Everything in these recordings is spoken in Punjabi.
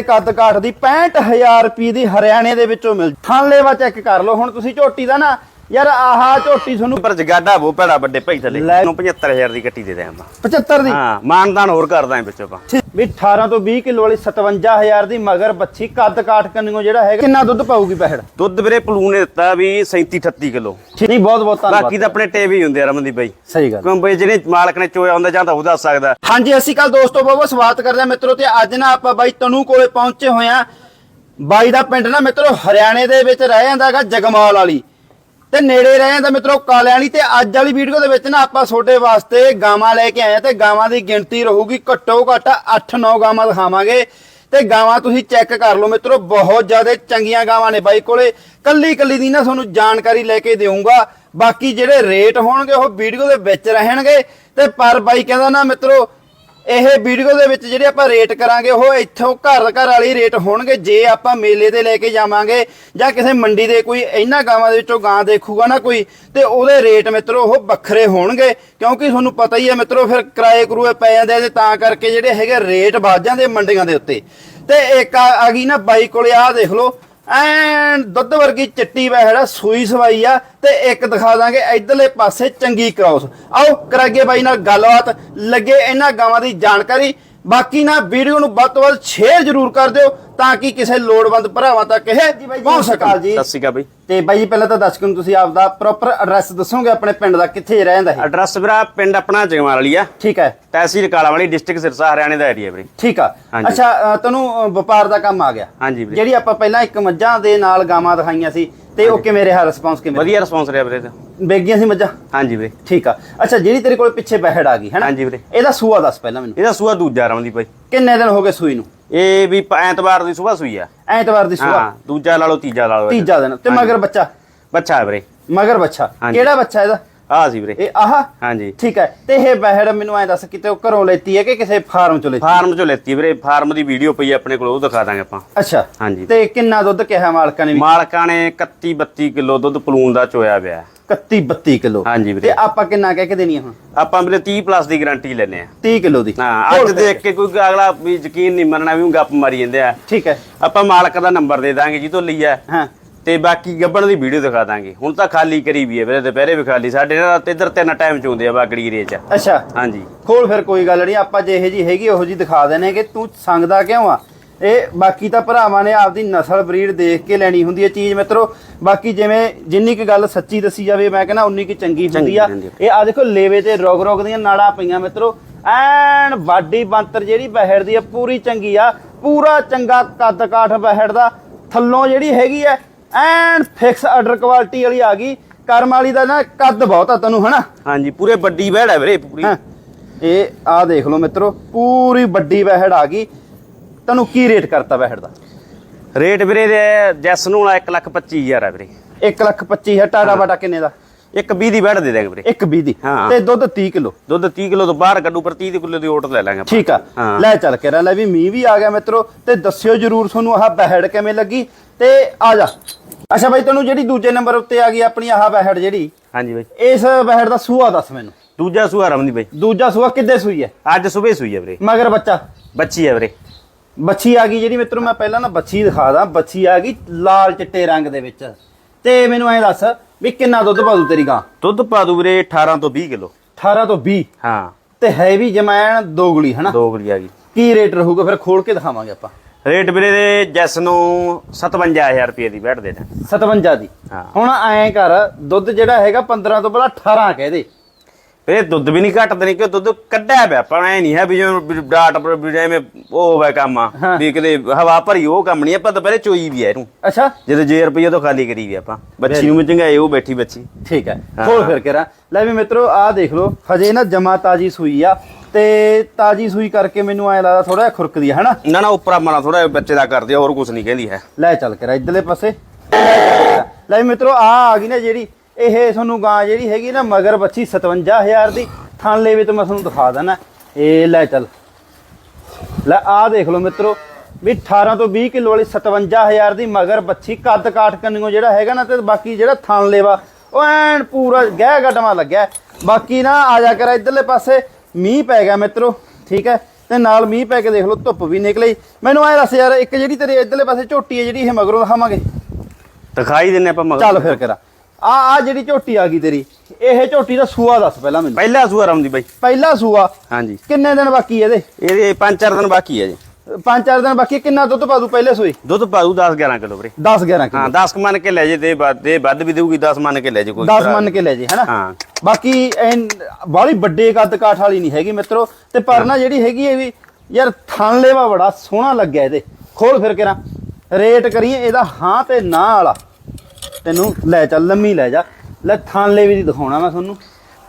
ਦੇ ਕੱਦ ਕਾਠ ਦੀ 65000 ਰੁਪਏ ਦੀ ਹਰਿਆਣੇ ਦੇ ਵਿੱਚੋਂ ਮਿਲ ਥਣ ਚੈੱਕ ਕਰ ਲਓ, ਹੁਣ ਤੁਸੀਂ ਝੋਟੀ ਦਾ ਨਾ ਯਾਰ ਆਹ ਝੋਟੀ ਤੁਹਾਨੂੰ ਪਰ ਜਗਾਡਾ ਉਹ ਭੈੜਾ ਵੱਡੇ ਭਾਈ ਥੱਲੇ। ਲੈ। ਨੂੰ 75000 ਦੀ ਕੱਟੀ ਦੇ ਦੇ ਆਪਾਂ। 75 ਦੀ? ਹਾਂ ਮਾਨਦਾਨ ਹੋਰ ਕਰਦਾ ਹਾਂ ਵਿੱਚੋਂ ਆਪਾਂ। ਵੀ 18 ਤੋਂ 20 ਕਿਲੋ ਵਾਲੀ 57000 ਦੀ ਮਗਰ ਬੱਚੀ ਕੱਦ ਕਾਠ ਕੰਨਿਓ ਜਿਹੜਾ ਹੈਗਾ ਕਿੰਨਾ ਦੁੱਧ ਪਾਊਗੀ ਪਹਿੜ? ਦੁੱਧ ਵੀਰੇ ਪਲੂ ਨੇ ਦਿੱਤਾ ਵੀ 37 38 ਕਿਲੋ ਨਹੀਂ ਬਹੁਤ ਬਹੁਤ ਧੰਨਵਾਦ। ਬਾਕੀ ਤਾਂ ਆਪਣੇ ਟੇਵ ਹੀ ਹੁੰਦੇ ਆ ਰਮਨਦੀਪ ਬਾਈ। ਸਹੀ ਗੱਲ। ਕਿਉਂ ਬਈ ਜਿਹੜੇ ਮਾਲਕ ਨੇ ਚੋਇਆ ਹੁੰਦਾ ਜਾਂ ਤਾਂ ਉਹ ਦੱਸ ਸਕਦਾ। ਹਾਂਜੀ ਅਸੀਂ ਕੱਲ ਦੋਸਤੋ ਬਹੁਤ ਬਹੁਤ ਸਵਾਗਤ ਕਰਦੇ ਹਾਂ ਮਿੱਤਰੋ ਤੇ ਅੱਜ ਨਾ ਆਪਾਂ ਬਾਈ ਤਨੂ ਕੋਲੇ ਪਹੁੰਚੇ ਹੋਏ ਆ ਬਾਈ ਦਾ ਪਿੰਡ ਨਾ ਮਿੱਤਰੋ ਹਰਿਆਣੇ ਦੇ ਵਿੱਚ ਰਹਿ ਜਾਂਦਾ ਹੈਗਾ ਜਗਮਾਲ ਵਾਲੀ। ਤੇ ਨੇੜੇ ਰਹਿ ਤਾਂ ਮਿੱਤਰੋ ਕਾਲਿਆਂ ਵਾਲੀ ਤੇ ਅੱਜ ਵਾਲੀ ਵੀਡੀਓ ਦੇ ਵਿੱਚ ਨਾ ਆਪਾਂ ਤੁਹਾਡੇ ਵਾਸਤੇ ਗਾਵਾਂ ਲੈ ਕੇ ਆਏ ਆ ਤੇ ਗਾਵਾਂ ਦੀ ਗਿਣਤੀ ਰਹੂਗੀ ਘੱਟੋ ਘੱਟ 8-9 ਗਾਵਾਂ ਦਿਖਾਵਾਂਗੇ ਤੇ ਗਾਵਾਂ ਤੁਸੀਂ ਚੈੱਕ ਕਰ ਲਓ ਮਿੱਤਰੋ, ਬਹੁਤ ਜ਼ਿਆਦਾ ਚੰਗੀਆਂ ਗਾਵਾਂ ਨੇ ਬਾਈ ਕੋਲੇ। ਕੱਲੀ ਕੱਲੀ ਦੀ ਨਾ ਤੁਹਾਨੂੰ ਜਾਣਕਾਰੀ ਲੈ ਕੇ ਦੇਵਾਂਗਾ ਬਾਕੀ ਜਿਹੜੇ ਰੇਟ ਹੋਣਗੇ ਉਹ ਵੀਡੀਓ ਦੇ ਵਿੱਚ ਰਹਿਣਗੇ। ਤੇ ਪਰ ਬਾਈ ਕਹਿੰਦਾ ਨਾ ਮਿੱਤਰੋ ਇਹ ਵੀਡੀਓ ਦੇ ਵਿੱਚ ਜਿਹੜੇ ਆਪਾਂ ਰੇਟ ਕਰਾਂਗੇ, ਉਹ ਇੱਥੋਂ ਘਰ ਘਰ ਵਾਲੀ ਰੇਟ ਹੋਣਗੇ, ਜੇ ਆਪਾਂ ਮੇਲੇ ਤੇ ਲੈ ਕੇ ਜਾਵਾਂਗੇ ਜਾਂ ਕਿਸੇ ਮੰਡੀ ਦੇ ਕੋਈ ਇਹਨਾਂ ਗਾਵਾਂ ਦੇ ਵਿੱਚੋਂ ਗਾਂ ਦੇਖੂਗਾ ਨਾ ਕੋਈ, ਤੇ ਉਹਦੇ ਰੇਟ ਮਿੱਤਰੋ ਉਹ ਵੱਖਰੇ ਹੋਣਗੇ। ਕਿਉਂਕਿ ਤੁਹਾਨੂੰ ਪਤਾ ਹੀ ਹੈ ਮਿੱਤਰੋ, ਫਿਰ ਕਿਰਾਏ ਕਰੂਏ ਪੈ ਜਾਂਦੇ ਆ ਤੇ ਤਾਂ ਕਰਕੇ ਜਿਹੜੇ ਹੈਗੇ ਰੇਟ ਵੱਧ ਜਾਂਦੇ ਮੰਡੀਆਂ ਦੇ ਉੱਤੇ। ਤੇ ਇੱਕ ਆ ਗਈ ਨਾ ਬਾਈ ਕੋਲੇ, ਆਹ ਦੇਖ ਲਓ। ਐਨ ਦੁੱਧ ਵਰਗੀ ਚਿੱਟੀ ਵਹਿੜਾ ਸੂਈ ਸਵਾਈ ਆ, ਤੇ ਇੱਕ ਦਿਖਾ ਦਾਂਗੇ ਇਧਰਲੇ ਪਾਸੇ ਚੰਗੀ ਕ੍ਰਾਸ ਆਓ ਕਰਾਗੇ ਬਾਈ ਨਾਲ ਗੱਲਬਾਤ, ਲੱਗੇ ਇਹਨਾਂ ਗਾਵਾਂ ਦੀ ਜਾਣਕਾਰੀ। ਬਾਕੀ ਨਾ ਵੀਡੀਓ ਨੂੰ ਵੱਧ ਤੋਂ ਵੱਧ ਸ਼ੇਅਰ ਜ਼ਰੂਰ ਕਰ ਦਿਓ ਤਾਂ ਕਿ ਕਿਸੇ ਲੋੜਵੰਦ ਭਰਾਵਾਂ ਤੱਕ ਇਹ ਪਹੁੰਚ ਸਕਾ ਜੀ। ਸਤਿ ਸ਼੍ਰੀ ਅਕਾਲ ਬਾਈ। ਤੇ ਬਾਈ ਜੀ ਪਹਿਲਾਂ ਤਾਂ ਦਰਸ਼ਕਾਂ ਨੂੰ ਤੁਸੀਂ ਆਪਦਾ ਪ੍ਰੋਪਰ ਐਡਰੈਸ ਦੱਸੋਗੇ ਆਪਣੇ ਪਿੰਡ ਦਾ ਕਿੱਥੇ ਰਹਿੰਦਾ ਹੈ ਐਡਰੈਸ ਵੀਰਾ ਪਿੰਡ ਆਪਣਾ ਜਗਮਾਲ ਵਾਲੀ ਆ। ਠੀਕ ਹੈ। ਤਹਿਸੀਲ ਕਾਲਾ ਵਾਲੀ ਡਿਸਟ੍ਰਿਕਟ ਸਿਰਸਾ ਹਰਿਆਣੇ ਦਾ ਏਰੀਆ ਵੀਰੇ। ਠੀਕ ਆ। ਅੱਛਾ ਤੈਨੂੰ ਵਪਾਰ ਦਾ ਕੰਮ ਆ ਗਿਆ। ਹਾਂਜੀ ਵੀਰੇ। ਜਿਹੜੀ ਆਪਾਂ ਪਹਿਲਾਂ ਇੱਕ ਮੱਝਾਂ ਦੇ ਨਾਲ ਗਾਵਾਂ ਦਿਖਾਈਆਂ ਸੀ ਤੇ ਉਹ ਕਿਵੇਂ ਰਿਹਾ ਰਿਸਪੌਂਸ ਕਿਵੇਂ ਵਧੀਆ ਰਿਸਪੌਂਸ ਰਿਹਾ ਵੀਰੇ ਇਹਦਾ। ਵੇਗੀਆਂ ਸੀ ਮੱਝਾਂ? ਹਾਂਜੀ ਵੀਰੇ। ਠੀਕ ਆ। ਅੱਛਾ ਜਿਹੜੀ ਤੇਰੇ ਕੋਲ ਪਿੱਛੇ ਬਹਿੜ ਆ ਗਈ ਹੈਨਾ ਹਾਂਜੀ ਵੀਰੇ। ਇਹਦਾ ਸੂਆ ਦੱਸ ਪਹਿਲਾਂ ਮੈਨੂੰ। ਇਹਦਾ ਸੂਆ ਦੂਜਾ ਰਮਨਦੀਪ ਬਾਈ। ਕਿੰਨੇ ਦਿਨ ਹੋ ਗਏ ਸੂਈ ਨੂੰ? ਇਹ ਵੀ ਪ- ਐਤਵਾਰ ਦੀ ਸਵੇਰ ਸੂਈ ਆ। ਐਤਵਾਰ ਦੀ ਸੂਆ? ਹਾਂ ਦੂਜਾ ਲਾ ਲਓ ਤੀਜਾ ਲਾ ਲਓ ਤੀਜਾ ਦਿਨ। ਤੇ ਮਗਰ ਬੱਚਾ? ਬੱਚਾ ਹੈ ਵੀਰੇ। ਮਗਰ ਬੱਚਾ? ਹਾਂਜੀ। ਕਿਹੜਾ ਬੱਚਾ ਇਹਦਾ? ਆ ਸੀ ਵੀਰੇ। ਇਹ ਆਹ? ਹਾਂਜੀ। ਠੀਕ ਹੈ। ਤੇ ਇਹ ਬਹਿੜ ਮੈਨੂੰ ਐ ਦੱਸ ਕਿਤੇ ਉਹ ਘਰੋਂ ਲੈਤੀ ਹੈ ਕਿ ਕਿਸੇ ਫਾਰਮ ਚੋਂ ਲੈਤੀ? ਫਾਰਮ ਚੋਂ ਲੈਤੀ ਵੀਰੇ। ਫਾਰਮ ਦੀ ਵੀਡੀਓ ਪਈ ਆ ਆਪਣੇ ਕੋਲ ਉਹ ਦਿਖਾ ਦਾਂਗੇ ਆਪਾਂ। ਅੱਛਾ। ਹਾਂਜੀ। ਤੇ ਕਿੰਨਾ ਦੁੱਧ ਕਿਹਾ ਮਾਲਕਾਂ ਨੇ ਵੀ? ਮਾਲਕਾਂ ਨੇ 31 32 ਕਿਲੋ ਦੁੱਧ ਪਲੂਨ ਦਾ ਚੋਇਆ ਪਿਆ 31 32 ਕਿਲੋ। ਹਾਂਜੀ ਵੀਰੇ। ਤੇ ਆਪਾਂ ਕਿੰਨਾ ਕਹਿ ਕੇ ਦੇਣੀ ਆ ਹੁਣ? ਆਪਾਂ ਵੀਰੇ 30 ਪਲੱਸ ਦੀ ਗਾਰੰਟੀ ਲੈਨੇ ਆ 30 ਕਿਲੋ ਦੀ। ਹਾਂ ਅੱਜ ਦੇਖ ਕੇ ਕੋਈ ਅਗਲਾ ਵੀ ਯਕੀਨ ਨਹੀਂ ਮੰਨਣਾ ਵੀ ਗੱਪ ਮਾਰੀ ਜਾਂਦੇ ਆ। ਠੀਕ ਹੈ। ਆਪਾਂ ਮਾਲਕ ਦਾ ਨੰਬਰ ਦੇ ਦਾਂਗੇ ਜੀ ਤੋਂ ਲਈਆ ਹਾਂ। ਤੇ ਬਾਕੀ ਗੱਬਣ ਦੀ ਵੀਡੀਓ ਦਿਖਾ ਦਾਂਗੇ। ਹੁਣ ਤਾਂ ਖਾਲੀ ਕਰੀ ਵੀ ਹੈ ਵੀਰੇ ਦੁਪਹਿਰੇ ਵੀ ਖਾਲੀ। ਸਾਡੇ ਨਾਲ ਤੇ ਇੱਧਰ ਤਿੰਨ ਟਾਈਮ ਚ ਹੁੰਦੇ ਆ ਬਾਗੜੀ ਏਰੀਏ ਚ। ਅੱਛਾ। ਹਾਂਜੀ। ਖੋਲ ਫਿਰ ਕੋਈ ਗੱਲ ਨਹੀਂ ਆਪਾਂ ਜੇ ਇਹ ਜੀ ਹੈਗੀ ਉਹੋ ਜੀ ਦਿਖਾ ਦੇਣੇ ਕਿ ਤੂੰ ਸੰਗਦਾ ਕਿਉਂ ਆ? ਇਹ ਬਾਕੀ ਤਾਂ ਭਰਾਵਾਂ ਨੇ ਆਪਦੀ ਨਸਲ ਬਰੀਡ ਦੇਖ ਕੇ ਲੈਣੀ ਹੁੰਦੀ ਹੈ ਚੀਜ਼ ਮਿੱਤਰੋ। ਬਾਕੀ ਜਿਵੇਂ ਜਿੰਨੀ ਕੁ ਗੱਲ ਸੱਚੀ ਦੱਸੀ ਜਾਵੇ ਮੈਂ ਕਹਿੰਦਾ ਉਨੀ ਕੁ ਚੰਗੀ ਹੁੰਦੀ ਆ। ਇਹ ਆ ਦੇਖੋ ਲੇਵੇ ਤੇ ਰੋਗ ਰੋਗ ਦੀਆਂ ਨਾੜਾਂ ਪਈਆਂ ਮਿੱਤਰੋ। ਐਨ ਬਾਡੀ ਬੰਤਰ ਜਿਹੜੀ ਬਹਿੜ ਦੀ ਆ ਪੂਰੀ ਚੰਗੀ ਆ। ਪੂਰਾ ਚੰਗਾ ਕੱਦ ਕਾਠ ਬਹਿੜ ਦਾ ਥੱਲੋਂ ਜਿਹੜੀ ਹੈਗੀ ਆ ਐਨ ਫਿਕਸ ਆਰਡਰ ਕੁਆਲਿਟੀ ਵਾਲੀ ਆ ਗਈ। ਕਰਮ ਵਾਲੀ ਦਾ ਨਾ ਕੱਦ ਬਹੁਤ ਆ ਤੈਨੂੰ ਹਨਾ? ਹਾਂਜੀ ਪੂਰੇ ਵੱਡੀ ਵਹਿੜ ਹੈ ਵੀਰੇ ਪੂਰੀ। ਹਾਂ। ਇਹ ਆ ਦੇਖ ਲਓ ਮਿੱਤਰੋ ਪੂਰੀ ਵੱਡੀ ਵਹਿੜ ਆ ਗਈ। ਤੈਨੂੰ ਕੀ ਰੇਟ ਕਰਤਾ ਵਹਿੜ ਦਾ? ਰੇਟ ਵੀਰੇ ਦੇ ਜੈਸ ਨੂੰ 1 ਲੱਖ 25 ਹਜ਼ਾਰ ਹੈ ਵੀਰੇ। 1 ਲੱਖ 25 ਹੈ। ਟਾੜਾ ਬਾਟਾ ਕਿੰਨੇ ਦਾ? ਇੱਕ 20 ਦੀ ਵਹਿੜ ਦੇ ਦਾਂਗੇ ਵੀਰੇ। 1 20 ਦੀ। ਹਾਂ। ਤੇ ਦੁੱਧ 30 ਕਿਲੋ। ਦੁੱਧ 30 ਕਿਲੋ ਤੋਂ ਬਾਹਰ ਕੱਢੂ ਪਰ 30 ਕਿਲੋ ਦੀ ਓਟ ਲੈ ਲਾਂਗੇ ਆਪਾਂ। ਠੀਕ ਆ। ਹਾਂ। ਲੈ ਚੱਲ ਕੇ ਲੈ ਵੀ ਮੀਂਹ ਵੀ ਆ ਗਿਆ ਮਿੱਤਰੋ ਤੇ ਦੱਸਿਓ ਜਰੂਰ ਤੁਹਾਨੂੰ ਆਹ ਬਹਿੜ ਕਿਵੇਂ ਲੱਗੀ। ਤੇ ਆ ਜਾ। ਅੱਛਾ ਬਾਈ ਤੈਨੂੰ ਜਿਹੜੀ ਦੂਜੇ ਨੰਬਰ ਉੱਤੇ ਆ ਗਈ ਆਪਣੀ ਆਹ ਬਹਿੜ ਜਿਹੜੀ ਹਾਂਜੀ ਬਾਈ। ਇਸ ਬਹਿੜ ਦਾ ਸੂਆ ਦੱਸ ਮੈਨੂੰ। ਦੂਜਾ ਸੂਆ ਰਮਦੀ ਬਾਈ। ਦੂਜਾ ਸੂਆ ਕਿੱਦੇ ਸੂਈ ਹੈ ਅੱਜ ਸਵੇਰ ਸੂਈ ਹੈ ਵੀਰੇ। ਮਗਰ ਬੱਚਾ। ਬੱਚੀ ਹੈ ਵੀਰੇ। ਬੱਚੀ ਆ ਗਈ ਜਿਹੜੀ ਮਿੱਤਰੋ ਮੈਂ ਪਹਿਲਾਂ ਨਾ ਬੱਚੀ ਦਿਖਾ ਦਾਂ। ਬੱਚੀ ਆ ਗਈ ਲਾਲ ਚਿੱਟੇ ਰੰਗ ਦੇ ਵਿੱਚ। ਤੇ ਮੈਨੂੰ ਐਂ ਦੱਸ ਵੀ ਕਿੰਨਾ ਦੁੱਧ ਪਾਦੂ ਤੇਰੀ ਗਾਂ? ਦੁੱਧ ਪਾ ਦੂ ਵੀਰੇ 18 ਤੋਂ 20 ਕਿਲੋ। 18 ਤੋਂ 20 ਹਾਂ। ਤੇ ਹੈ ਵੀ ਜਮੈਣ ਦੋਗਲੀ ਹਨਾ? ਦੋ ਗਲੀ ਆ ਗਈ। ਕੀ ਰੇਟ ਰਹੂਗਾ? ਫਿਰ ਖੋਲ ਕੇ ਦਿਖਾਵਾਂਗੇ ਆਪਾਂ। ਰੇਟ ਵੀਰੇ ਦੇ ਜੈਸ ਨੂੰ 57000 ਰੁਪਏ ਦੀ ਬੈਠ ਦੇ ਦਾਂ 57 ਦੀ। ਹਾਂ। ਹੁਣ ਐਂ ਕਰ ਦੁੱਧ ਜਿਹੜਾ ਹੈਗਾ 15 ਤੋਂ ਪਹਿਲਾਂ 18 ਕਹਿ ਦੇ। ਇਹ ਦੁੱਧ ਵੀ ਨਹੀਂ ਘਟਦਾ ਨਹੀਂ ਕਿ ਦੁੱਧ ਕੱਢਿਆ ਪਿਆ। ਪਰ ਐ ਨਹੀਂ ਹੈ ਵੀ ਜਿਵੇਂ ਡਾਟ ਪਰ ਵੀ ਜਿਵੇਂ ਉਹ ਹੋਵੇ ਕੰਮ ਆ ਹਾਂ। ਵੀ ਕਿਤੇ ਹਵਾ ਭਰੀ ਉਹ ਕੰਮ ਨਹੀਂ ਆਪਾਂ ਦੁਪਹਿਰੇ ਚੋਈ ਵੀ ਐ ਇਹਨੂੰ। ਅੱਛਾ। ਜਦੋਂ ਜੇ ਰੁਪਏ ਤੋਂ ਖਾਲੀ ਕਰੀ ਵੀ ਆਪਾਂ। ਬੱਚੀ ਨੂੰ ਚੰਗਾਏ ਉਹ ਬੈਠੀ ਬੱਚੀ। ਠੀਕ ਹੈ। ਹਾਂ। ਖੋਲ ਫਿਰ ਕੇ ਰਾਂ ਲੈ ਵੀ ਮਿੱਤਰੋ ਆਹ ਦੇਖ ਲਓ ਹਜੇ ਨਾ ਜਮਾ ਤਾਜੀ ਸੂਈ ਆ। ਤੇ ਤਾਜੀ ਸੂਈ ਕਰਕੇ ਮੈਨੂੰ ਐਂ ਲੱਗਦਾ ਥੋੜਾ ਜਿਹਾ ਖੁਰਕਦੀ ਆ ਹਨਾ? ਨਾ ਨਾ ਉੱਪਰ ਮਾਣਾ ਥੋੜਾ ਬੱਚੇ ਦਾ ਕਰਦੇ ਹੋਰ ਕੁਝ ਨਹੀਂ ਕਹਿੰਦੀ ਹੈ। ਲੈ ਚੱਲ ਕੇ ਰਾ ਇਧਰਲੇ ਪਾਸੇ। ਲੈ ਵੀ ਮਿੱਤਰੋ ਆ ਆ ਗਈ ਨਾ ਜਿਹੜੀ ਇਹ ਤੁਹਾਨੂੰ ਗਾਂ ਜਿਹੜੀ ਹੈਗੀ ਨਾ ਮਗਰ ਬੱਚੀ 57000 ਦੀ। ਥਣ ਲੈਵੇ ਤੇ ਮੈਂ ਤੁਹਾਨੂੰ ਦਿਖਾ ਦਣਾ ਇਹ ਲੈ ਚੱਲ। ਲੈ ਆ ਦੇਖ ਲਓ ਮਿੱਤਰੋ। ਵੀ 18 ਤੋਂ 20 ਕਿਲੋ ਵਾਲੀ 57000 ਦੀ ਮਗਰ ਬੱਚੀ ਕੱਦ ਕਾਠ ਕੰਨਿਓ ਜਿਹੜਾ ਹੈਗਾ ਨਾ ਤੇ ਬਾਕੀ ਜਿਹੜਾ ਥਣ ਲੇਵਾ ਉਹ ਐਨ ਪੂਰਾ ਗਹਿ ਗਟਮਾ ਲੱਗਿਆ। ਬਾਕੀ ਨਾ ਆ ਜਾ ਕਰ ਇਧਰਲੇ ਪਾਸੇ। ਮੀਂਹ ਪੈ ਗਿਆ ਮਿੱਤਰੋ ਠੀਕ ਹੈ? ਤੇ ਨਾਲ ਮੀਂਹ ਪੈ ਕੇ ਦੇਖ ਲਓ ਧੁੱਪ ਵੀ ਨਿਕਲੀ। ਮੈਨੂੰ ਐ ਦੱਸ ਯਾਰ ਇੱਕ ਜਿਹੜੀ ਤੇਰੇ ਇਧਰਲੇ ਪਾਸੇ ਝੋਟੀ ਹੈ ਜਿਹੜੀ ਇਹ ਮਗਰੋਂ ਦਿਖਾਵਾਂਗੇ? ਦਿਖਾਈ ਦਿੰਨੇ ਆਪਾਂ ਮਗਰ। ਚੱਲ ਫਿਰ ਕਰਾ। ਆ ਆ ਜਿਹੜੀ ਝੋਟੀ ਆ ਗਈ ਤੇਰੀ ਇਹ ਝੋਟੀ ਦਾ ਸੂਆ ਦੱਸ ਪਹਿਲਾਂ ਮੈਨੂੰ। ਪਹਿਲਾ ਸੂਆ ਰਮਦੀ ਬਾਈ। ਪਹਿਲਾ ਸੂਆ? ਹਾਂਜੀ। ਕਿੰਨੇ ਦਿਨ ਬਾਕੀ ਇਹਦੇ? ਇਹਦੇ 5-4 ਦਿਨ ਬਾਕੀ ਹੈ ਜੀ। ਪੰਜ ਚਾਰ ਦਿਨ ਬਾਕੀ ਕਿੰਨਾ ਦੁੱਧ ਪਾ ਦੂ ਪਹਿਲੇ ਸੂਏ? ਦੁੱਧ ਪਾਉ 10-11 ਕਿਲੋ ਵੀਰੇ। 10 11 ਕਿਲੋ। ਹਾਂ 10 ਮੰਨ ਕੇ ਲੈ ਜੇ ਤੇ ਵੱਧ ਦੇ ਵੱਧ ਵੀ ਦੇਊਗੀ 10 ਮੰਨ ਕੇ ਲੈ ਜੇ ਕੋਈ 10 ਭਰਾ। ਮੰਨ ਕੇ ਲੈ ਜੇ ਹੈਨਾ? ਹਾਂ। ਬਾਕੀ ਬਾਲੀ ਵੱਡੇ ਕੱਦ ਕਾਠ ਵਾਲੀ ਨਹੀਂ ਹੈਗੀ ਮਿੱਤਰੋ। ਤੇ ਪਰ ਨਾ ਜਿਹੜੀ ਹੈਗੀ ਇਹ ਵੀ ਯਾਰ ਥਣ ਲੇਵਾ ਬੜਾ ਸੋਹਣਾ ਲੱਗਿਆ ਇਹਦੇ। ਖੋਲ ਫਿਰ ਕੇ ਨਾ ਰੇਟ ਕਰੀਏ ਇਹਦਾ ਹਾਂ ਤੇ ਨਾ ਵਾਲਾ ਤੈਨੂੰ ਲੈ ਚੱਲ ਲੰਮੀ ਲੈ ਜਾ। ਲੈ ਥਣ ਲੇਵੇ ਦੀ ਦਿਖਾਉਣਾ ਮੈਂ ਤੁਹਾਨੂੰ।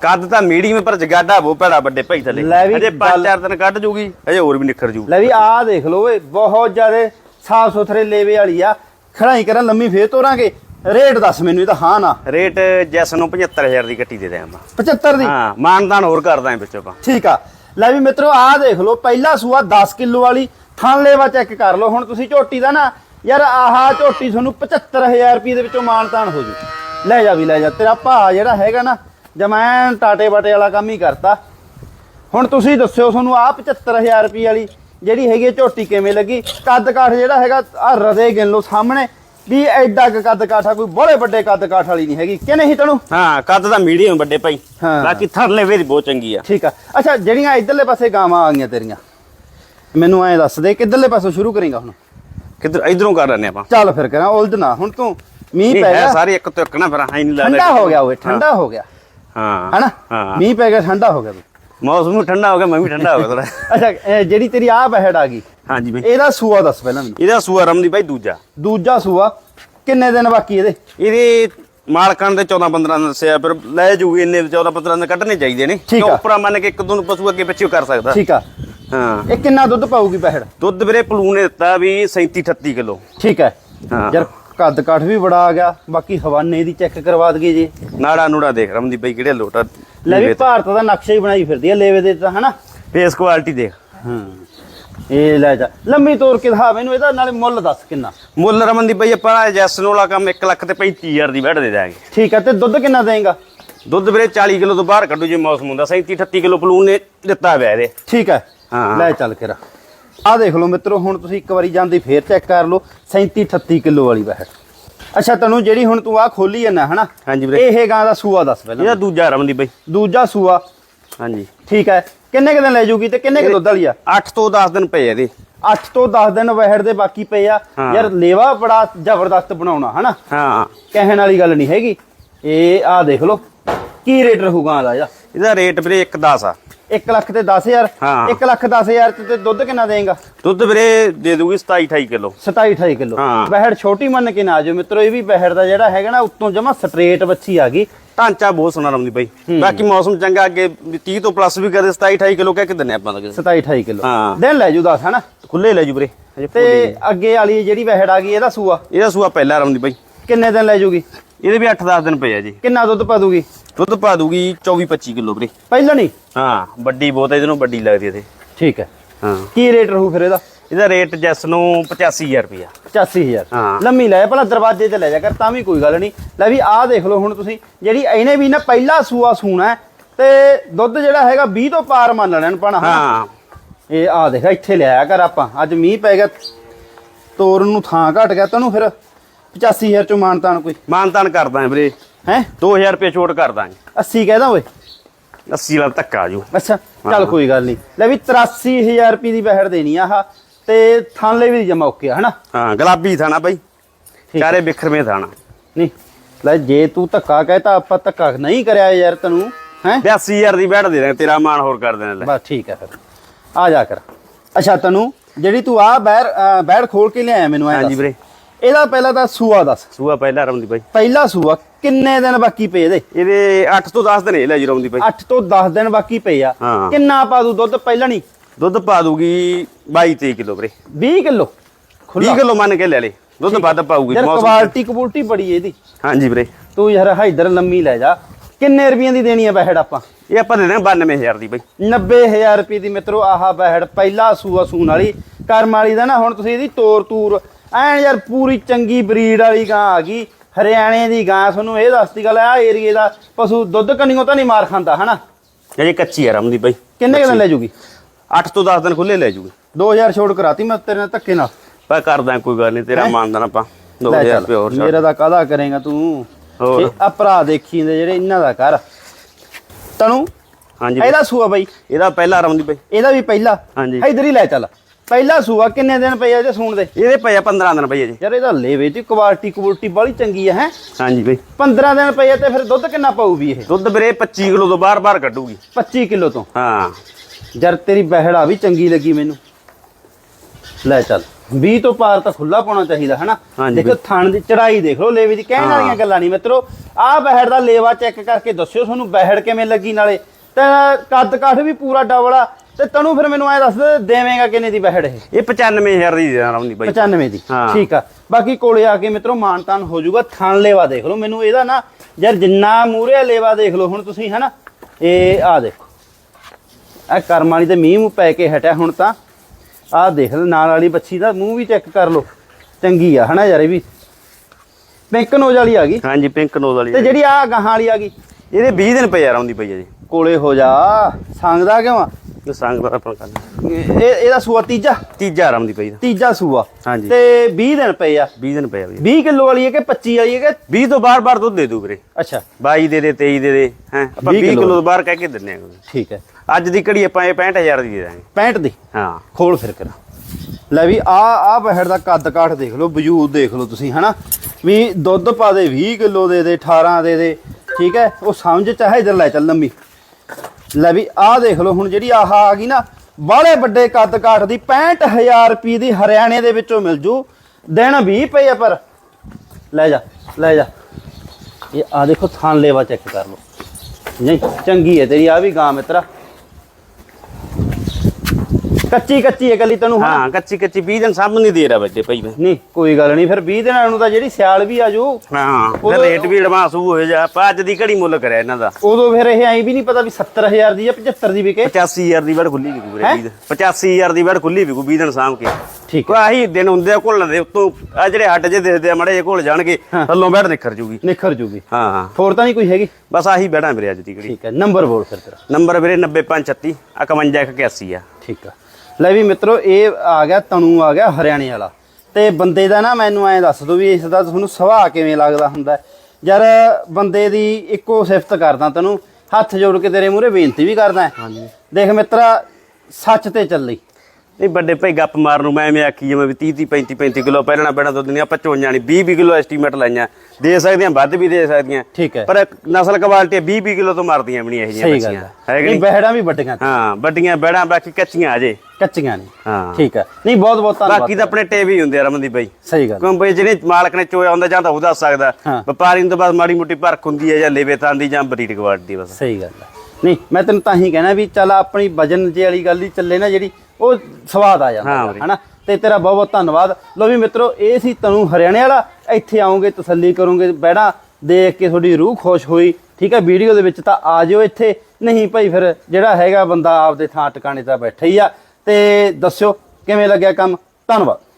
ਕੱਦ ਤਾਂ ਮੀਡੀਅਮ ਪਰ ਜਗਾਡਾ ਬੋ ਭੜਾ ਵੱਡੇ ਭਾਈ ਥੱਲੇ। ਲੈ ਵੀ ਅਜੇ ਗੱਲ- 5-4 ਦਿਨ ਕੱਢ ਜੂਗੀ ਅਜੇ ਹੋਰ ਵੀ ਨਿਖਰ ਜੂ। ਲੈ ਵੀ ਆਹ ਦੇਖ ਲਓ ਓਏ ਬਹੁਤ ਜ਼ਿਆਦੇ ਸਾਫ਼ ਸੁਥਰੇ ਲੇਵੇ ਵਾਲੀ ਆ। ਖੜਾਈ ਕਰਨ ਲੰਮੀ ਫੇਰ ਤੋਰਾਂਗੇ। ਰੇਟ ਦੱਸ ਮੈਨੂੰ ਇਹਦਾ ਹਾਂ ਨਾ। ਰੇਟ ਜੈਸ ਨੂੰ 75000 ਦੀ ਕੱਟੀ ਦੇ ਦੇ ਆਪਾਂ 75 ਦੀ? ਹਾਂ ਮਾਨਦਾਨ ਹੋਰ ਕਰਦਾ ਵਿੱਚ ਆਪਾਂ। ਠੀਕ ਆ। ਲੈ ਵੀ ਮਿੱਤਰੋ ਆਹ ਦੇਖ ਲਓ ਪਹਿਲਾ ਸੂਆ 10 ਕਿਲੋ ਵਾਲੀ। ਥਣ ਲੇਵਾ ਚੈੱਕ ਕਰ ਲਓ ਹੁਣ ਤੁਸੀਂ ਝੋਟੀ ਦਾ ਨਾ ਯਾਰ ਆਹ ਝੋਟੀ ਤੁਹਾਨੂੰ 75000 ਰੁਪਏ ਦੇ ਵਿੱਚੋਂ ਮਾਨਤਾਨ ਹੋ ਜੂ। ਲੈ ਜਾ ਵੀ ਲੈ ਜਾ। ਤੇਰਾ ਭਾ ਜਿਹੜਾ ਹੈਗਾ ਨਾ ਜਮੈਨ ਟਾਟੇ ਬਾਟੇ ਵਾਲਾ ਕੰਮ ਹੀ ਕਰਤਾ। ਹੁਣ ਤੁਸੀਂ ਦੱਸਿਓ ਤੁਹਾਨੂੰ ਆਹ 75000 ਰੁਪਏ ਵਾਲੀ ਜਿਹੜੀ ਹੈਗੀ ਝੋਟੀ ਕਿਵੇਂ ਲੱਗੀ? ਕੱਦ ਕਾਠ ਜਿਹੜਾ ਹੈਗਾ ਆ ਰਦੇ ਗਿਣ ਲਓ ਸਾਹਮਣੇ। ਵੀ ਐਡਾ ਕੁ ਕੱਦ ਕਾਠਾ ਕੋਈ ਬੜੇ ਵੱਡੇ ਕੱਦ ਕਾਠ ਵਾਲੀ ਨਹੀਂ ਹੈਗੀ। ਕਿ ਨਹੀਂ ਤੈਨੂੰ? ਹਾਂ ਕੱਦ ਤਾਂ ਮੀਡੀਅਮ ਵੱਡੇ ਭਾਈ। ਹਾਂ। ਬਾਕੀ ਥਰਲੇ ਵੇਦੀ ਬਹੁਤ ਚੰਗੀ ਆ। ਠੀਕ ਆ। ਅੱਛਾ ਜਿਹੜੀਆਂ ਇਧਰਲੇ ਪਾਸੇ ਗਾਵਾਂ ਆ ਗਈਆਂ ਤੇਰੀਆਂ ਮੈਨੂੰ ਐਂ ਦੱਸ ਦੇ ਕਿੱਧਰਲੇ ਪਾਸੋਂ ਸ਼ੁਰੂ ਕਰੇਗਾ ਹੁਣ? ਕਿੱਧਰ ਇਧਰੋਂ ਕਰ ਲੈਨੇ ਆਪਾਂ। ਚੱਲ ਫਿਰ ਕਰਾਂ ਉਲਝ ਨਾ। ਹੁਣ ਤੂੰ ਮੀਂਹ ਪੈ ਗਿਆ। ਸਾਰੇ ਇੱਕ ਤੋਂ ਇੱਕ ਨਾ ਫਿਰ ਹੀ ਨਹੀਂ ਲੱਗਦਾ ਠੰਡਾ ਹੋ ਗਿਆ ਓਏ ਠੰਡਾ ਹੋ ਗਿਆ। ਹਾਂ ਹਨਾ? ਮੀਂਹ ਪੈ ਗਿਆ ਠੰਡਾ ਹੋ ਗਿਆ। ਬਈ। ਮੌਸਮ ਵੀ ਠੰਡਾ ਹੋ ਗਿਆ ਮੈਂ ਵੀ ਠੰਡਾ ਹੋ ਗਿਆ ਥੋੜਾ ਅੱਛਾ ਜਿਹੜੀ ਤੇਰੀ ਆਹ ਬਹਿੜ ਆ ਗਈ ਹਾਂਜੀ ਬਈ। ਇਹਦਾ ਸੂਆ ਦੱਸ ਪਹਿਲਾਂ ਮੈਨੂੰ। ਇਹਦਾ ਸੂਆ ਰਮਦੀ ਭਾਈ ਦੂਜਾ। ਦੂਜਾ ਸੂਆ ਕਿੰਨੇ ਦਿਨ ਬਾਕੀ ਇਹਦੇ? ਇਹਦੇ ਮਾਲਕਾਂ ਦੇ 14 15 ਦਿਨ ਦੱਸਿਆ ਫਿਰ ਲੈ ਜੂਗੀ ਇੰਨੇ 14 15 ਦਿਨ ਕੱਢਣੇ ਚਾਹੀਦੇ ਨੇ। ਆ। ਕਿਉਂ ਉੱਪਰਾਂ ਮੰਨ ਕੇ ਇੱਕ ਦੋ ਨੂੰ ਪਸ਼ੂ ਅੱਗੇ ਪਿੱਛੇ ਕਰ ਸਕਦਾ। ਠੀਕ ਆ। ਹਾਂ। ਇਹ ਕਿੰਨਾ ਦੁੱਧ ਪਾਊਗੀ ਬਹਿੜ ਦੁੱਧ ਵੀਰੇ ਪਲੂ ਨੇ ਦਿੱਤਾ ਵੀ 37 38 ਕਿਲੋ। ਠੀਕ ਹੈ। ਹਾਂ। ਯਾਰ ਕੱਦ ਕਾਠ ਵੀ ਬੜਾ ਆ ਗਿਆ ਬਾਕੀ ਹਵਾਨੇ ਦੀ ਚੈੱਕ ਕਰਵਾ ਦਈਏ ਜੀ। ਨਾੜਾ ਨੂੜਾ ਦੇਖ ਰਮਦੀ ਭਾਈ ਕਿਹੜੇ ਲੋਟਾ ਲੈ ਵੀ ਭਾਰਤ ਦਾ ਨਕਸ਼ਾ ਹੀ ਬਣਾਈ ਫਿਰਦੀ ਆ ਲੇਵੇ ਦੇ ਤਾਂ ਹਨਾ? ਫੇਸ ਕੁਆਲਿਟੀ ਦੇਖ। ਹਾਂ। ਇਹ ਲੈ ਜਾ। ਲੰਮੀ ਤੋਰ ਕੇ ਦਿਖਾ ਮੈਨੂੰ ਇਹਦਾ ਨਾਲੇ ਮੁੱਲ ਦੱਸ ਕਿੰਨਾ। ਮੁੱਲ ਰਮਨ ਦੀ ਭਾਈ ਆਪਾਂ ਜੈਸਨ ਵਾਲਾ ਕੰਮ 1 ਲੱਖ ਤੇ 35000 ਦੀ ਵੜ ਦੇ ਦਾਂਗੇ ਠੀਕ ਹੈ ਤੇ ਦੁੱਧ ਕਿੰਨਾ ਦੇਂਗਾ ਦੁੱਧ ਵੀਰੇ 40 ਕਿਲੋ ਤੋਂ ਬਾਹਰ ਕੱਢੂ ਜੇ ਮੌਸਮ ਹੁੰਦਾ। 37 38 ਕਿਲੋ ਪਲੂਨ ਨੇ ਦਿੱਤਾ ਹੋਇਆ ਇਹਦੇ। ਠੀਕ ਹੈ। ਹਾਂ। ਲੈ ਚੱਲ ਕੇ ਆਹ ਦੇਖ ਲਓ ਮਿੱਤਰੋ ਹੁਣ ਤੁਸੀਂ ਇੱਕ ਵਾਰੀ ਜਾਂਦੇ ਫੇਰ ਚੈੱਕ ਕਰ ਲਓ 37 38 ਕਿਲੋ ਵਾਲੀ ਬਹਿੜ ਅੱਛਾ ਤੈਨੂੰ ਜਿਹੜੀ ਹੁਣ ਤੂੰ ਆਹ ਖੋਲੀ ਜਾਂਦਾ ਹਨਾ? ਹਾਂਜੀ ਵੀਰੇ। ਇਹ ਗਾਂ ਦਾ ਸੂਆ ਦੱਸ ਪਹਿਲਾਂ। ਇਹਦਾ ਦੂਜਾ ਰਮਨ ਦੀ ਭਾਈ ਦੂਜਾ ਸੂਆ। ਹਾਂਜੀ। ਠੀਕ ਹੈ। ਕਿੰਨੇ ਕੁ ਦਿਨ ਲੈ ਜੂਗੀ ਤੇ ਕਿੰਨੇ ਕੁ ਦੁੱਧ ਵਾਲੀ ਆ? 8 ਤੋਂ 10 ਦਿਨ ਪਏ ਇਹਦੇ। 8 ਤੋਂ 10 ਦਿਨ ਵਹਿੜ ਦੇ ਬਾਕੀ ਪਏ ਆ। ਹਾਂ। ਯਾਰ ਲੇਵਾ ਬੜਾ ਜ਼ਬਰਦਸਤ ਬਣਾਉਣਾ ਹਨਾ? ਹਾਂ। ਕਹਿਣ ਵਾਲੀ ਗੱਲ ਨਹੀਂ ਹੈਗੀ। ਇਹ ਆਹ ਦੇਖ ਲਓ। ਕੀ ਰੇਟ ਰਹੂਗਾ ਇਹਦਾ ਇਹਦਾ? ਇਹਦਾ ਰੇਟ ਵੀਰੇ 1 10 ਆ। 1 ਲੱਖ ਤੇ 10000 ਹਾਂ। 1 ਲੱਖ 10000 ਤੇ ਦੁੱਧ ਕਿੰਨਾ ਦੇਂਗਾ? ਦੁੱਧ ਵੀਰੇ ਦੇ ਦੂਗੀ 27 28 ਕਿਲੋ। 27 28 ਕਿਲੋ। ਹਾਂ। ਬਹਿੜ ਛੋਟੀ ਮੰਨ ਕੇ ਨਾ ਆਜੋ ਮਿੱਤਰੋ ਇਹ ਵੀ ਬਹਿੜ ਦਾ ਜਿਹੜਾ ਹੈਗਾ ਨਾ ਉੱਤੋਂ ਜਮਾ ਸਟ੍ਰੇਟ ਬੱਚੀ ਆ ਗਈ। ਢਾਂਚਾ ਬਹੁਤ ਸੋਹਣਾ ਰਮਦੀ ਭਾਈ ਬਾਕੀ ਮੌਸਮ ਚੰਗਾ ਅੱਗੇ ਵੀ 30 ਤੋਂ ਪਲੱਸ ਵੀ ਕਰੇ 27 28 ਕਿਲੋ ਕਹਿ ਕੇ ਦਿੰਨੇ ਆਪਾਂ ਤਾਂ 27 28 ਕਿਲੋ। ਹਾਂ। ਦਿਨ ਲੈ ਜੂ ਦੱਸ ਹਨਾ? ਖੁੱਲੇ ਲੈ ਜੂ ਵੀਰੇ ਹਜੇ ਤੇ। ਅੱਗੇ ਵਾਲੀ ਜਿਹੜੀ ਬਹਿੜ ਆ ਗਈ ਇਹਦਾ ਸੂਆ? ਇਹਦਾ ਸੂਆ ਪਹਿਲਾ ਰਮਦੀ ਭਾਈ ਕਿੰਨੇ ਦਿਨ ਲੈ ਜੂਗੀ? ਇਹਦੇ ਵੀ 8 10 ਦਿਨ ਪਏ ਆ ਜੀ। ਕਿੰਨਾ ਦੁੱਧ ਪਾ ਦੂਗੀ? ਦੁੱਧ ਪਾ ਦੂਗੀ 24 25 ਕਿਲੋ ਵੀਰੇ। ਪਹਿਲਾਂ ਨਹੀਂ? ਹਾਂ ਵੱਡੀ ਬਹੁਤ ਹੈ ਇਹਦੇ ਨੂੰ ਵੱਡੀ ਲੱਗਦੀ ਇਹਦੇ। ਠੀਕ ਹੈ। ਹਾਂ। ਕੀ ਰੇਟ ਰਹੂ ਫਿਰ ਇਹਦਾ? ਇਹਦਾ ਰੇਟ ਜੈਸ ਨੂੰ 85000 ਰੁਪਇਆ। 85000 ਹਾਂ। ਲੰਮੀ ਲੈ ਭਲਾ ਦਰਵਾਜ਼ੇ ਤੇ ਲੈ ਜਾ ਕਰ ਤਾਂ ਵੀ ਕੋਈ ਗੱਲ ਨਹੀਂ। ਲੈ ਵੀ ਆਹ ਦੇਖ ਲਓ ਹੁਣ ਤੁਸੀਂ ਜਿਹੜੀ ਇਹਨੇ ਵੀ ਨਾ ਪਹਿਲਾ ਸੂਆ ਸੂਣਾ ਤੇ ਦੁੱਧ ਜਿਹੜਾ ਹੈਗਾ 20 ਤੋਂ ਪਾਰ ਮੰਨ ਲੈਣਾ ਪਣਾ ਹਾਂ। ਇਹ ਆ ਦੇਖ ਇੱਥੇ ਲਿਆਇਆ ਕਰ ਆਪਾਂ। ਅੱਜ ਮੀਂਹ ਪੈ ਗਿਆ ਤੋਰਨ ਨੂੰ ਥਾਂ ਘਟ ਗਿਆ ਤੈਨੂੰ ਫਿਰ। 85000 ਚੋਂ ਮਾਨਤਾਨ ਕੋਈ? ਮਾਨਤਾਨ ਕਰਦਾ ਵੀਰੇ। ਹੈ? 2000 ਰੁਪਏ ਛੋਟ ਕਰ ਦਾਂਗੇ। 80 ਕਹਿਦਾ ਓਏ? 80 ਵਾਲਾ ਧੱਕਾ ਜੂ। ਅੱਛਾ ਚੱਲ ਕੋਈ ਗੱਲ ਨਹੀਂ ਲੈ ਵੀ 83000 ਰੁਪਏ ਦੀ ਬਹਿੜ ਦੇਣੀ ਆ ਆਹ ਤੇ ਥਾਂਲੇ ਵੀ ਜਮਾ ਓਕੇ ਆ, ਹਨਾ? ਹਾਂ ਗੁਲਾਬੀ ਥਾਣਾ ਬਾਈ। ਚਾਰੇ ਬਿਖਰਵੇਂ ਥਾਣਾ। ਨਹੀਂ ਲੈ ਜੇ ਤੂੰ ਧੱਕਾ ਕਹਿਤਾ ਆਪਾਂ ਧੱਕਾ ਨਹੀਂ ਕਰਿਆ ਯਾਰ ਤੈਨੂੰ ਹੈ? 82000 ਦੀ ਬੈਠ ਦੇ ਦਾਂਗੇ ਤੇਰਾ ਮਾਨ ਹੋਰ ਕਰ ਦੇਣਾ ਲੈ। ਬਸ ਠੀਕ ਹੈ ਫਿਰ। ਆ ਜਾ ਕਰ। ਅੱਛਾ ਤੈਨੂੰ ਜਿਹੜੀ ਤੂੰ ਆ ਅਹ ਬੈੜ ਖੋਲ ਕੇ ਲਿਆਇਆ ਮੈਨੂੰ ਐ ਹਾਂਜੀ ਵੀਰੇ। ਇਹਦਾ ਪਹਿਲਾਂ ਤਾਂ ਸੂਆ ਦੱਸ। ਸੂਆ ਪਹਿਲਾ ਰਮਦੀ ਬਾਈ। ਪਹਿਲਾ ਸੂਆ ਕਿੰਨੇ ਦਿਨ ਬਾਕੀ ਪਏ ਇਹਦੇ? ਇਹਦੇ 8 ਤੋਂ 10 ਦਿਨ ਇਹ ਲੈ ਜੀ ਰਮਦੀ ਬਾਈ। 8 ਤੋਂ 10 ਦਿਨ ਬਾਕੀ ਪਏ ਆ। ਹਾਂ। ਕਿੰਨਾ ਪਾ ਦੂ ਦੁੱਧ ਪਹਿਲਾਂ ਨਹੀਂ ਦੁੱਧ ਪਾ ਦੂਗੀ 22 23 ਕਿਲੋ ਵੀਰੇ। 20 ਕਿਲੋ। 20 ਕਿਲੋ ਮੰਨ ਕੇ ਲੈ ਲੈ। ਦੁੱਧ ਵੱਧ ਪਾਊਗੀ ਯਾਰ ਮੌਸਮ ਕੁਆਲਿਟੀ ਕਬੂਲਟੀ ਬੜੀ ਇਹਦੀ। ਹਾਂਜੀ ਵੀਰੇ। ਤੂੰ ਯਾਰ ਹਾਈਦਰ ਲੰਮੀ ਲੈ ਜਾ। ਕਿੰਨੇ ਰੁਪਈਆਂ ਦੀ ਦੇਣੀ ਆ ਬਹਿੜ ਆਪਾਂ? ਇਹ ਆਪਾਂ ਦੇ ਦਾਂਗੇ 92000 ਦੀ ਬਾਈ। 90000 ਰੁਪਏ ਦੀ ਮਿੱਤਰੋ ਆਹ ਬਹਿੜ ਪਹਿਲਾ ਸੂਆ ਸੂਣ ਵਾਲੀ। ਕਰਮ ਵਾਲੀ ਦਾ ਨਾ ਹੁਣ ਤੁਸੀਂ ਇਹਦੀ ਤੋਰ ਤੂਰ ਐਨ ਯਾਰ ਪੂਰੀ ਚੰਗੀ ਬਰੀਡ ਵਾਲੀ ਗਾਂ ਆ ਗਈ ਹਰਿਆਣੇ ਦੀ ਗਾਂ ਤੁਹਾਨੂੰ ਇਹ ਦੱਸਦੀ ਗੱਲ ਆ ਏਰੀਏ ਦਾ ਪਸ਼ੂ ਦੁੱਧ ਕੰਨੀਓ ਤਾਂ ਨਹੀਂ ਮਾਰ ਖਾਂਦਾ ਹਨਾ? ਇਹ ਕੱਚੀ ਹੈ ਰਮਦੀ ਬਾਈ। ਕਿੰਨੇ ਦਿਨ ਲੈ ਜੂਗੀ? 8 ਤੋਂ 10 ਦਿਨ ਖੁੱਲੇ ਲੈ ਜੂਗੀ। 2000 ਛੋੜ ਕਰਾਤੀ ਮੈਂ ਤੇਰੇ ਨਾਲ ਧੱਕੇ ਨਾਲ। ਪਰ ਕਰਦਾ ਕੋਈ ਗੱਲ ਨਹੀਂ ਤੇਰਾ ਮਾਨਦਾਨ ਆਪਾਂ। ਲੈ 2000 ਚੱਲ, ਰੁਪਏ ਹੋਰ ਛੱਡ। ਮੇਰਾ ਦਾ ਕਾਹਦਾ ਕਰੇਗਾ ਤੂੰ? ਹੋਰ। ਇਹ ਆ ਭਰਾ ਦੇਖੀ ਜਾਂਦੇ ਜਿਹੜੇ ਇਹਨਾਂ ਦਾ ਕਰ ਤਣੂ ਹਾਂਜੀ। ਇਹਦਾ ਸੂਆ ਬਾਈ। ਇਹਦਾ ਪਹਿਲਾ ਆਰਮ ਦੀ ਬਈ। ਇਹਦਾ ਵੀ ਪਹਿਲਾ। ਹਾਂਜੀ। ਇਧਰ ਹੀ ਲੈ ਚੱਲ। ਪਹਿਲਾ ਸੂਆ ਕਿੰਨੇ ਦਿਨ ਪਏ ਆ ਜੇ ਸੂਣ ਦੇ? ਇਹਦੇ ਪਏ ਆ 15 ਦਿਨ ਪਈ ਆ ਜੀ। ਯਾਰ ਇਹਦਾ ਲੇਵੇ ਦੀ ਕੁਆਲਿਟੀ ਕੁਆਲਿਟੀ ਬੜੀ ਚੰਗੀ ਆ ਹੈ? ਹਾਂਜੀ ਬਈ। 15 ਦਿਨ ਪਏ ਆ ਤੇ ਫਿਰ ਦੁੱਧ ਕਿੰਨਾ ਪਾਊ ਵੀ ਇਹ? ਦੁੱਧ ਵੀਰੇ 25 ਕਿਲੋ ਤੋਂ ਬਾਹਰ-ਬਾਹਰ ਕੱਢੂਗੀ। 25 ਕਿਲੋ ਤੋਂ? ਹਾਂ। ਯਾਰ ਤੇਰੀ ਬਹਿੜਾ ਵੀ ਚੰਗੀ ਲੱਗੀ ਮੈਨੂੰ। ਲੈ ਚੱਲ 20 ਤੋਂ ਪਾਰ ਤਾਂ ਖੁੱਲਾ ਪਾਉਣਾ ਚਾਹੀਦਾ ਹਨਾ? ਦੇਖੋ ਥਣ ਦੀ ਚੜਾਈ ਦੇਖ ਲਓ ਲੇਵੇ ਦੀ ਕਹਿਣ ਵਾਲੀਆਂ ਗੱਲਾਂ ਨਹੀਂ ਮਿੱਤਰੋ। ਆਹ ਬਹਿੜ ਦਾ ਲੇਵਾ ਚੈੱਕ ਕਰਕੇ ਦੱਸਿਓ ਤੁਹਾਨੂੰ ਬਹਿੜ ਕਿਵੇਂ ਲੱਗੀ ਨਾਲੇ। ਤੇ ਕੱਦ ਕਾਠ ਵੀ ਪੂਰਾ ਡਬਲ ਆ ਤੇ ਤੈਨੂੰ ਫਿਰ ਮੈਨੂੰ ਐ ਦੱਸ ਦੇਵੇਂਗਾ ਕਿੰਨੇ ਦੀ ਬਹਿੜ ਇਹ? ਇਹ 95000 ਦੀ ਆਰਮ ਦੀ ਬਈ। 95 ਦੀ। ਹਾਂ। ਠੀਕ ਆ। ਬਾਕੀ ਕੋਲੇ ਆ ਕੇ ਮਿੱਤਰੋ ਮਾਨਤਾਨ ਹੋ ਜਾਊਗਾ ਥਣ ਲੇਵਾ ਦੇਖ ਲਓ। ਮੈਨੂੰ ਇਹਦਾ ਨਾ ਯਾਰ ਜਿੰਨਾ ਮੂਰੇ ਲੇਵਾ ਦੇਖ ਲਓ। ਹੁਣ ਤੁਸੀਂ ਹਨਾ ਇਹ ਆ ਦੇਖੋ। ਇਹ ਕਰਮ ਵਾਲੀ ਤੇ ਮੀਂਹ ਮੂੰਹ ਪੈ ਕੇ ਹਟਿਆ ਹੁਣ ਤਾਂ। ਆਹ ਦੇਖ ਲਓ ਨਾਲ ਵਾਲੀ ਬੱਚੀ ਦਾ ਮੂੰਹ ਵੀ ਚੈੱਕ ਕਰ ਲਓ। ਚੰਗੀ ਆ ਹਨਾ ਯਾਰ ਇਹ ਵੀ। ਪਿੰਕ ਨੋਜ ਵਾਲੀ ਆ ਗਈ। ਹਾਂਜੀ ਪਿੰਕ ਨੋਜ਼ ਵਾਲੀ ਤੇ ਜਿਹੜੀ ਆ ਗਾਹਾਂ ਵਾਲੀ ਆ ਗਈ। ਇਹਦੇ 20 ਦਿਨ ਪਏ ਆਰਮ ਦੀ ਪਈ ਆ ਜੀ। ਕੋਲੇ ਹੋ ਜਾ। ਸੰਗਦਾ ਕਿਉਂ ਆ? ਇਹ ਸੰਗ ਦਾ ਆਪਣਾ ਕਰ ਇਹ ਇਹਦਾ ਸੂਆ ਤੀਜਾ? ਤੀਜਾ ਆਰਮ ਦੀ ਪਈ ਦਾ। ਤੀਜਾ ਸੂਆ। ਹਾਂਜੀ। ਤੇ 20 ਦਿਨ ਪਏ ਆ? 20 ਦਿਨ ਪਏ ਆ ਵੀ 20 ਕਿਲੋ ਵਾਲੀ ਹੈ ਕਿ 25 ਵਾਲੀ ਹੈ ਕਿ? 20 ਤੋਂ ਬਾਹਰ-ਬਾਹਰ ਦੁੱਧ ਦੇ ਦੂ ਵੀਰੇ। ਅੱਛਾ। 22 ਦੇ ਦੇ 23 ਦੇ ਦੇ ਹੈ। ਆਪਾਂ 20 20 ਕਿਲੋ ਕਿਲੋ ਤੋਂ ਬਾਹਰ ਕਹਿ ਕੇ ਦਿੰਨੇ ਆ ਠੀਕ ਹੈ। ਅੱਜ ਦੀ ਘੜੀ ਆਪਾਂ ਇਹ 65000 ਦੀ ਦੇ ਦਾਂਗੇ। 65 ਦੀ? ਹਾਂ। ਖੋਲ ਫਿਰ ਕਰ। ਲੈ ਵੀ ਆ ਆ ਬਹਿੜ ਦਾ ਕੱਦ ਕਾਠ ਦੇਖ ਲਓ ਵਜੂਦ ਦੇਖ ਲਓ ਤੁਸੀਂ ਹਨਾ? ਵੀ ਦੁੱਧ ਪਾ ਦੇ 20 ਕਿਲੋ ਦੇ ਦੇ 18 ਦੇ ਦੇ ਠੀਕ ਹੈ? ਉਹ ਸਮਝ ਚਾਹੇ ਇਧਰ ਲੈ ਚੱਲ ਲੰਮੀ। ਲੈ ਵੀ ਆਹ ਦੇਖ ਲਓ ਹੁਣ ਜਿਹੜੀ ਆਹ ਆ ਗਈ ਨਾ ਬਾਹਲੇ ਵੱਡੇ ਕੱਦ ਕਾਠ ਦੀ 65000 ਰੁਪਏ ਦੀ ਹਰਿਆਣੇ ਦੇ ਵਿੱਚੋਂ ਮਿਲ ਜੂ। ਦਿਨ 20 ਪਏ ਆ ਪਰ, ਲੈ ਜਾ ਲੈ ਜਾ। ਇਹ ਆ ਦੇਖੋ ਥਾਨ ਲੇਵਾ ਚੈੱਕ ਕਰ ਲਓ। ਨਹੀਂ, ਚੰਗੀ ਹੈ ਤੇਰੀ ਆ ਵੀ ਗਾਂ ਮਿੱਤਰਾ। ਕੱਚੀ ਕੱਚੀ ਹੈ ਗਲੀ ਤੈਨੂੰ ਹਾਂ ਕੱਚੀ ਕੱਚੀ 20 ਦਿਨ ਸਭ ਨਹੀਂ ਦੇ ਰਿਹਾ ਬੱਚੇ ਮੈਂ। ਨਹੀਂ ਕੋਈ ਗੱਲ ਨਹੀਂ ਫਿਰ 20 ਦਿਨਾਂ ਨੂੰ ਤਾਂ ਜਿਹੜੀ ਸਿਆਲ ਵੀ ਆਜੂ ਹਾਂ ਫਿਰ ਰੇਟ ਵੀ ਐਡਵਾਂਸ ਹੋ ਜਾ ਆਪਾਂ ਅੱਜ ਦੀ ਘੜੀ ਮੁੱਲ ਕਰਿਆ ਇਹਨਾਂ ਦਾ। ਉਦੋਂ ਫਿਰ ਇਹ ਐਂ ਵੀ ਨਹੀਂ ਪਤਾ ਵੀ 70000 ਦੀ ਜਾਂ 75 ਦੀ ਵਿਕੇ। 85000 ਦੀ ਵੜ ਖੁੱਲੀ ਵਿਕੂ ਵੀਰੇ ਹੈਂ? 20 ਦਿਨ। 85000 ਦੀ ਵੜ ਖੁੱਲੀ ਵਿਕੂ 20 ਦਿਨ ਸਾਂਭ ਕੇ। ਠੀਕ ਕੋਈ ਆਹੀ ਦਿਨ ਹੁੰਦੇ ਆ ਘੁੱਲਣ ਦੇ ਉੱਤੋਂ ਆ ਜਿਹੜੇ ਹੱਡ ਜੇ ਦੇਖਦੇ ਆ ਮੜੇ ਜੇ ਘੁੱਲ ਜਾਣਗੇ ਹਾਂ। ਥੱਲੋਂ ਬੈਠ ਨਿਖਰ ਜੂਗੀ। ਨਿਖਰ ਜੂਗੀ। ਹਾਂ ਹਾਂ। ਹੋਰ ਤਾਂ ਨਹੀਂ ਕੋਈ ਹੈਗੀ? ਬਸ ਆਹੀ ਬੈਠਾ ਵੀਰੇ ਅੱਜ ਦੀ ਘੜੀ। ਠੀਕ ਹੈ ਨੰਬਰ ਬੋਲ ਫਿਰ ਤੇਰਾ। ਨੰਬਰ ਵੀਰੇ 90536 5181 ਆ। ਠੀਕ ਆ। ਲੈ ਵੀ ਮਿੱਤਰੋ ਇਹ ਆ ਗਿਆ ਤਣੂ ਆ ਗਿਆ ਹਰਿਆਣੇ ਵਾਲਾ। ਤੇ ਬੰਦੇ ਦਾ ਨਾ ਮੈਨੂੰ ਐਂ ਦੱਸ ਦੋ ਵੀ ਇਸ ਦਾ ਤੁਹਾਨੂੰ ਸੁਭਾਅ ਕਿਵੇਂ ਲੱਗਦਾ ਹੁੰਦਾ? ਯਾਰ ਬੰਦੇ ਦੀ ਇੱਕੋ ਸਿਫਤ ਕਰਦਾ ਤੈਨੂੰ ਹੱਥ ਜੋੜ ਕੇ ਤੇਰੇ ਮੂਹਰੇ ਬੇਨਤੀ ਵੀ ਕਰਦਾ ਹਾਂਜੀ। ਦੇਖ ਮਿੱਤਰਾ ਸੱਚ ਤੇ ਚੱਲੀ। ਨਹੀਂ ਵੱਡੇ ਭਾਈ ਗੱਪ ਮਾਰਨ ਨੂੰ ਮੈਂ ਐਵੇਂ ਆਖੀ ਜਿਵੇਂ ਵੀ 30 30 35 35 ਕਿਲੋ ਪਹਿਲਣਾ ਪੈਣਾ ਦੁੱਧ ਨਹੀਂ ਆਪਾਂ ਚੋਈਆਂ ਨਹੀਂ 20 20 ਕਿਲੋ ਐਸਟੀਮੇਟ ਲਾਈਆਂ। ਦੇ ਸਕਦੀਆਂ ਵੱਧ ਵੀ ਦੇ ਸਕਦੀਆਂ। ਠੀਕ ਹੈ। ਪਰ ਨਸਲ ਕੁਆਲਿਟੀ 20 20 ਕਿਲੋ ਤੋਂ ਮਰਦੀਆਂ ਵੀ ਨਹੀਂ ਇਹ ਜਿਹੀਆਂ ਬੱਚੀਆਂ ਹੈ। ਕਿ ਨਹੀਂ ਬਹਿੜਾਂ ਵੀ ਵੱਡੀਆਂ। ਹਾਂ ਵੱਡੀਆਂ ਬੈੜਾਂ ਬਾਕੀ ਕੱਚੀਆਂ ਅਜੇ। ਕੱਚੀਆਂ ਨਹੀਂ ਹਾਂ। ਠੀਕ ਹੈ। ਨਹੀਂ ਬਹੁਤ ਬਹੁਤ ਧੰਨਵਾਦ। ਬਾਕੀ ਤਾਂ ਆਪਣੇ ਟੇਵੀ ਹੁੰਦੇ ਆ ਰਮਨਦੀਪ ਬਾਈ। ਸਹੀ ਗੱਲ। ਕਿਉਂ ਬਈ ਜਿਹੜੇ ਮਾਲਕ ਨੇ ਚੋਇਆ ਹੁੰਦਾ ਜਾਂ ਤਾਂ ਉਹ ਦੱਸ ਸਕਦਾ। ਹਾਂ। ਵਪਾਰੀ ਨੂੰ ਤਾਂ ਬਸ ਮਾੜੀ ਮੋਟੀ ਭਰਖ ਹੁੰਦੀ ਹੈ ਜਾਂ ਲੇਵੇ ਤਾਂ ਦੀ ਜਾਂ ਬਰੀਡ ਕੁਆਲਿਟੀ ਬਸ। ਸਹੀ ਗੱਲ ਹੈ। ਨਹੀਂ ਮੈਂ ਤੈਨੂੰ ਤਾਂ ਹੀ ਕਹਿਣਾ ਵੀ ਚੱਲ ਆਪਣੀ ਵਜਨ ਜੇ ਵਾਲੀ ਗੱਲ ਹੀ ਚੱਲੇ ਨਾ ਜਿਹੜੀ ਉਹ ਸਵਾਦ ਆ ਜਾਂਦਾ ਹਾਂ ਹੈ। ਹਨਾ? ਤੇ ਤੇਰਾ ਬਹੁਤ ਬਹੁਤ ਧੰਨਵਾਦ। ਲੋ ਵੀ ਮਿੱਤਰੋ ਇਹ ਸੀ ਤੈਨੂੰ ਹਰਿਆਣੇ ਵਾਲਾ। ਇੱਥੇ ਆਉਂਗੇ ਤਸੱਲੀ ਕਰੋਗੇ ਬੈੜਾ ਦੇਖ ਕੇ ਤੁਹਾਡੀ ਰੂਹ ਖੁਸ਼ ਹੋਈ। ਠੀਕ ਹੈ ਵੀਡੀਓ ਦੇ ਵਿੱਚ ਤਾਂ ਆ ਜਿਓ ਇੱਥੇ। ਨਹੀਂ ਭਾਈ ਫਿਰ ਜਿਹੜਾ ਹੈਗਾ ਬੰਦਾ ਆਪਦੇ ਥਾਂ ਟਿਕਾਣੇ ਤਾਂ ਬੈਠਾ ਹੀ ਆ। ਤੇ ਦੱਸਿਓ ਕਿਵੇਂ ਲੱਗਿਆ ਕੰਮ? ਧੰਨਵਾਦ।